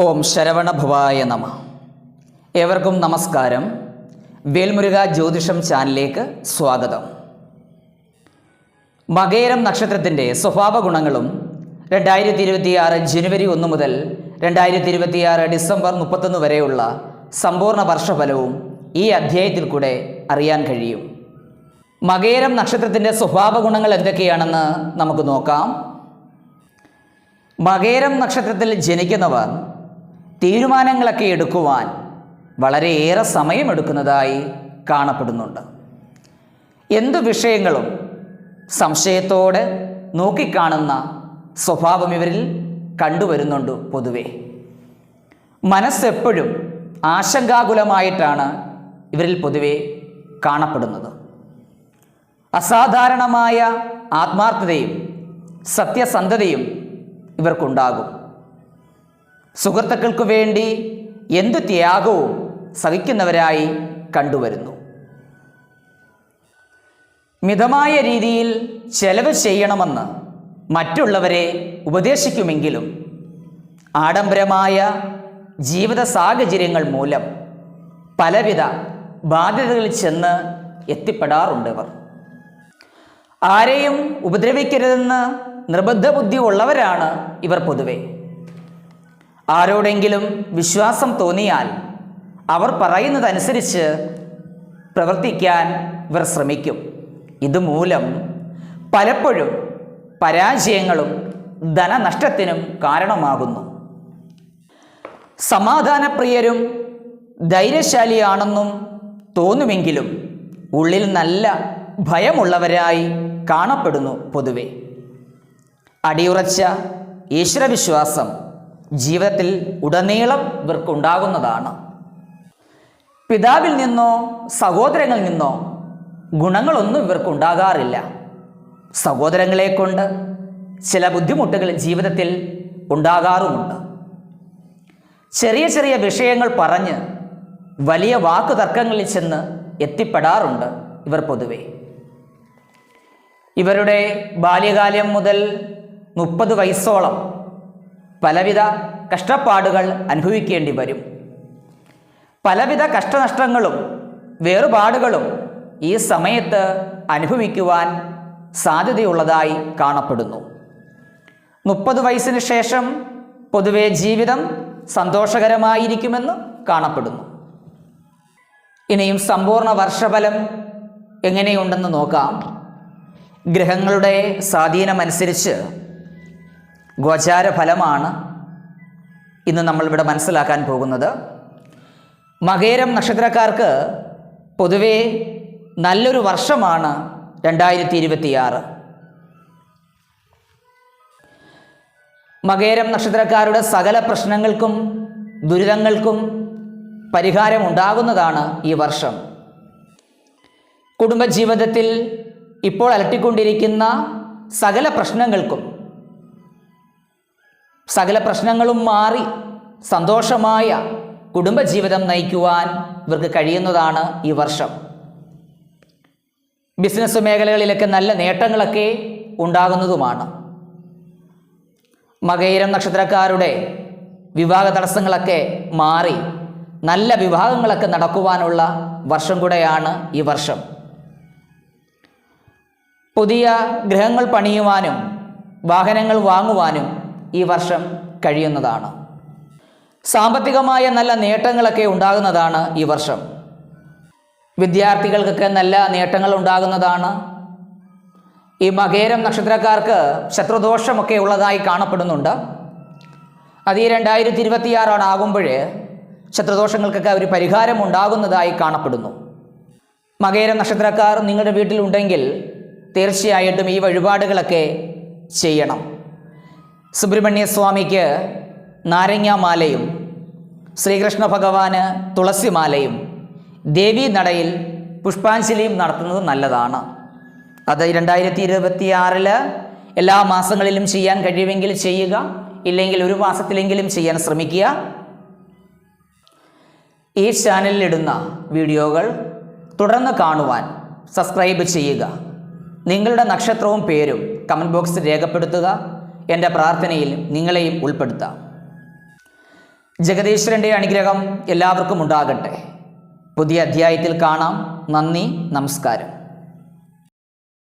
ഓം ശരവണഭവായ നമ. ഏവർക്കും നമസ്കാരം. വേൽമുരുക ജ്യോതിഷം ചാനലിലേക്ക് സ്വാഗതം. മകേരം നക്ഷത്രത്തിന്റെ സ്വഭാവ ഗുണങ്ങളും രണ്ടായിരത്തി ഇരുപത്തിയാറ് ജനുവരി ഒന്ന് മുതൽ രണ്ടായിരത്തി ഇരുപത്തിയാറ് ഡിസംബർ മുപ്പത്തൊന്ന് വരെയുള്ള സമ്പൂർണ വർഷഫലവും ഈ അധ്യായത്തിൽ കൂടെ അറിയാൻ കഴിയും. മകേരം നക്ഷത്രത്തിന്റെ സ്വഭാവ ഗുണങ്ങൾ എന്തൊക്കെയാണെന്ന് നമുക്ക് നോക്കാം. മകേരം നക്ഷത്രത്തിൽ ജനിക്കുന്നവർ തീരുമാനങ്ങളൊക്കെ എടുക്കുവാൻ വളരെയേറെ സമയമെടുക്കുന്നതായി കാണപ്പെടുന്നുണ്ട്. എന്തു വിഷയങ്ങളും സംശയത്തോടെ നോക്കിക്കാണുന്ന സ്വഭാവം ഇവരിൽ കണ്ടുവരുന്നുണ്ട് പൊതുവെ. മനസ്സെപ്പോഴും ആശങ്കാകുലമായിട്ടാണ് ഇവരിൽ പൊതുവെ കാണപ്പെടുന്നത്. അസാധാരണമായ ആത്മാർത്ഥതയും സത്യസന്ധതയും ഇവർക്കുണ്ടാകും. സുഹൃത്തുക്കൾക്ക് വേണ്ടി എന്തു ത്യാഗവും സഹിക്കുന്നവരായി കണ്ടുവരുന്നു. മിതമായ രീതിയിൽ ചെലവ് ചെയ്യണമെന്ന് മറ്റുള്ളവരെ ഉപദേശിക്കുമെങ്കിലും ആഡംബരമായ ജീവിത സാഹചര്യങ്ങൾ മൂലം പലവിധ ബാധ്യതകളിൽ ചെന്ന് എത്തിപ്പെടാറുണ്ട് ഇവർ. ആരെയും ഉപദ്രവിക്കരുതെന്ന് നിർബന്ധബുദ്ധി ഉള്ളവരാണ് ഇവർ പൊതുവെ. ആരോടെങ്കിലും വിശ്വാസം തോന്നിയാൽ അവർ പറയുന്നതനുസരിച്ച് പ്രവർത്തിക്കാൻ ഇവർ ശ്രമിക്കും. ഇതുമൂലം പലപ്പോഴും പരാജയങ്ങളും ധനനഷ്ടത്തിനും കാരണമാകുന്നു. സമാധാനപ്രിയരും ധൈര്യശാലിയാണെന്നും തോന്നുമെങ്കിലും ഉള്ളിൽ നല്ല ഭയമുള്ളവരായി കാണപ്പെടുന്നു പൊതുവെ. അടിയുറച്ച ഈശ്വരവിശ്വാസം ജീവിതത്തിൽ ഉടനീളം ഇവർക്കുണ്ടാകുന്നതാണ് പിതാവിൽ നിന്നോ സഹോദരങ്ങളിൽ നിന്നോ ഗുണങ്ങളൊന്നും ഇവർക്കുണ്ടാകാറില്ല സഹോദരങ്ങളെ കൊണ്ട് ചില ബുദ്ധിമുട്ടുകൾ ജീവിതത്തിൽ ഉണ്ടാകാറുമുണ്ട്. ചെറിയ ചെറിയ വിഷയങ്ങൾ പറഞ്ഞ് വലിയ വാക്കു തർക്കങ്ങളിൽ ചെന്ന് എത്തിപ്പെടാറുണ്ട് ഇവർ പൊതുവെ. ഇവരുടെ ബാല്യകാലം മുതൽ മുപ്പത് വയസ്സോളം പലവിധ കഷ്ടപ്പാടുകൾ അനുഭവിക്കേണ്ടി വരും. പലവിധ കഷ്ടനഷ്ടങ്ങളും വേറുപാടുകളും ഈ സമയത്ത് അനുഭവിക്കുവാൻ സാധ്യതയുള്ളതായി കാണപ്പെടുന്നു. മുപ്പത് വയസ്സിന് ശേഷം പൊതുവെ ജീവിതം സന്തോഷകരമായിരിക്കുമെന്ന് കാണപ്പെടുന്നു. ഇനിയും സമ്പൂർണ വർഷഫലം എങ്ങനെയുണ്ടെന്ന് നോക്കാം. ഗ്രഹങ്ങളുടെ സ്വാധീനമനുസരിച്ച് ഗോചാര ഫലമാണ് ഇന്ന് നമ്മളിവിടെ മനസ്സിലാക്കാൻ പോകുന്നത്. മകേരം നക്ഷത്രക്കാർക്ക് പൊതുവേ നല്ലൊരു വർഷമാണ് രണ്ടായിരത്തി ഇരുപത്തിയാറ് മകേരം നക്ഷത്രക്കാരുടെ സകല പ്രശ്നങ്ങൾക്കും ദുരിതങ്ങൾക്കും പരിഹാരം ഉണ്ടാകുന്നതാണ് ഈ വർഷം. കുടുംബജീവിതത്തിൽ ഇപ്പോൾ അലട്ടിക്കൊണ്ടിരിക്കുന്ന സകല പ്രശ്നങ്ങൾക്കും സകല പ്രശ്നങ്ങളും മാറി സന്തോഷമായ കുടുംബജീവിതം നയിക്കുവാൻ ഇവർക്ക് കഴിയുന്നതാണ് ഈ വർഷം. ബിസിനസ് മേഖലകളിലൊക്കെ നല്ല നേട്ടങ്ങളൊക്കെ ഉണ്ടാകുന്നതുമാണ്. മകയിരം നക്ഷത്രക്കാരുടെ വിവാഹ തടസ്സങ്ങളൊക്കെ മാറി നല്ല വിവാഹങ്ങളൊക്കെ നടക്കുവാനുള്ള വർഷം കൂടെയാണ് ഈ വർഷം. പുതിയ ഗ്രഹങ്ങൾ പണിയുവാനും വാഹനങ്ങൾ വാങ്ങുവാനും ഈ വർഷം കഴിയുന്നതാണ്. സാമ്പത്തികമായ നല്ല നേട്ടങ്ങളൊക്കെ ഉണ്ടാകുന്നതാണ് ഈ വർഷം. വിദ്യാർത്ഥികൾക്കൊക്കെ നല്ല നേട്ടങ്ങൾ ഉണ്ടാകുന്നതാണ്. ഈ മകേരം നക്ഷത്രക്കാർക്ക് ശത്രുദോഷമൊക്കെ ഉള്ളതായി കാണപ്പെടുന്നുണ്ട്. അത് ഈ രണ്ടായിരത്തി ഇരുപത്തിയാറാണ് ആകുമ്പോഴേ ശത്രുദോഷങ്ങൾക്കൊക്കെ ഒരു പരിഹാരം ഉണ്ടാകുന്നതായി കാണപ്പെടുന്നു. മകേരം നക്ഷത്രക്കാർ നിങ്ങളുടെ വീട്ടിലുണ്ടെങ്കിൽ തീർച്ചയായിട്ടും ഈ വഴിപാടുകളൊക്കെ ചെയ്യണം. സുബ്രഹ്മണ്യ സ്വാമിക്ക് നാരങ്ങാമാലയും ശ്രീകൃഷ്ണ ഭഗവാന് തുളസിമാലയും ദേവി നടയിൽ പുഷ്പാഞ്ജലിയും നടത്തുന്നത് നല്ലതാണ്. അത് രണ്ടായിരത്തി ഇരുപത്തിയാറിൽ എല്ലാ മാസങ്ങളിലും ചെയ്യാൻ കഴിയുമെങ്കിൽ ചെയ്യുക ഇല്ലെങ്കിൽ ഒരു മാസത്തിലെങ്കിലും ചെയ്യാൻ ശ്രമിക്കുക. ഈ ചാനലിലിടുന്ന വീഡിയോകൾ തുടർന്ന് കാണുവാൻ സബ്സ്ക്രൈബ് ചെയ്യുക. നിങ്ങളുടെ നക്ഷത്രവും പേരും കമന്റ് ബോക്സിൽ രേഖപ്പെടുത്തുക. എന്റെ പ്രാർത്ഥനയിൽ നിങ്ങളെയും ഉൾപ്പെടുത്താം. ജഗദീശ്വരന്റെ അനുഗ്രഹം എല്ലാവർക്കും ഉണ്ടാകട്ടെ. പുതിയ അധ്യായത്തിൽ കാണാം. നന്ദി നമസ്കാരം.